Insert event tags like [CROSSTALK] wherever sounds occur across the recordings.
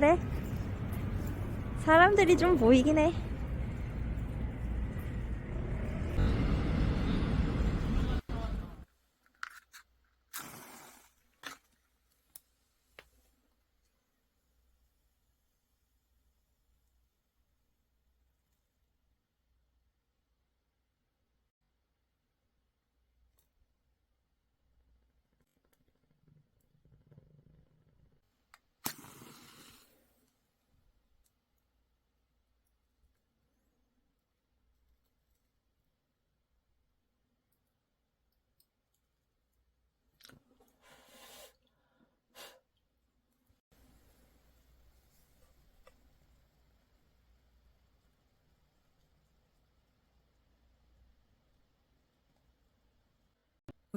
그래. 사람들이 좀 보이긴 해.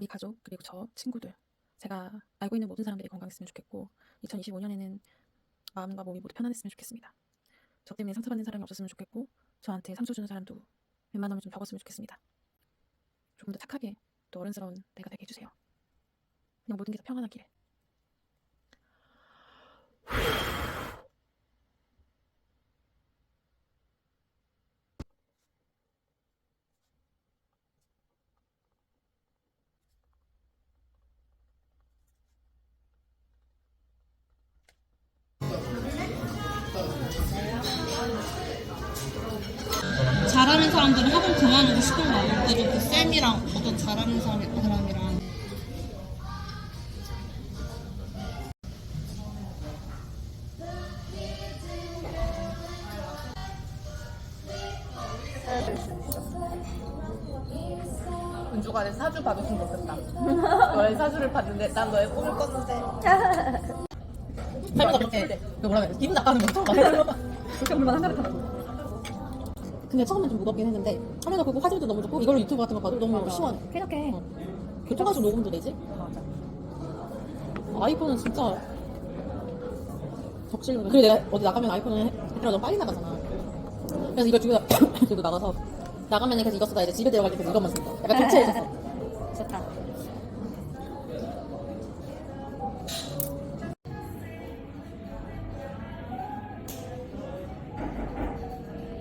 우리 가족 그리고 저 친구들 제가 알고 있는 모든 사람들이 건강했으면 좋겠고 2025년에는 마음과 몸이 모두 편안했으면 좋겠습니다. 저 때문에 상처받는 사람이 없었으면 좋겠고 저한테 상처 주는 사람도 웬만하면 좀 적었으면 좋겠습니다. 조금 더 착하게 또 어른스러운 내가 되게 해주세요. 그냥 모든 게 다 평안하길. 사람들은 학원 그만두고 싶은 거 아니야? 그래도 그 쌤이랑 어떤 잘하는 사람이, 그 사람이랑 은주가 내 사주 받았으면 좋겠다. 너의 사주를 봤는데 난 너의 꿈을 꿨는데. [LAUGHS] 살면서 그렇게 그 뭐라 그래 기분 나빠하는 거 처음 봤어. 그렇게 불만 한 달에 근데 처음엔 좀 무겁긴 했는데 하면서 그거 화질도 너무 좋고 이걸로 유튜브 같은 거 봐도 너무 시원해. 쾌적해. 교통가수 녹음도 되지? 아이폰은 진짜 적실로. 그리고 내가 어디 나가면 아이폰은 배터리가 너무 빨리 나가잖아. 그래서 이걸 들고, 나- 들고 나가서 나가면 계속 이거 쓰다 이제 집에 들어갈 때 계속 이것만 쓴다. 약간 교체해줬어. 좋다.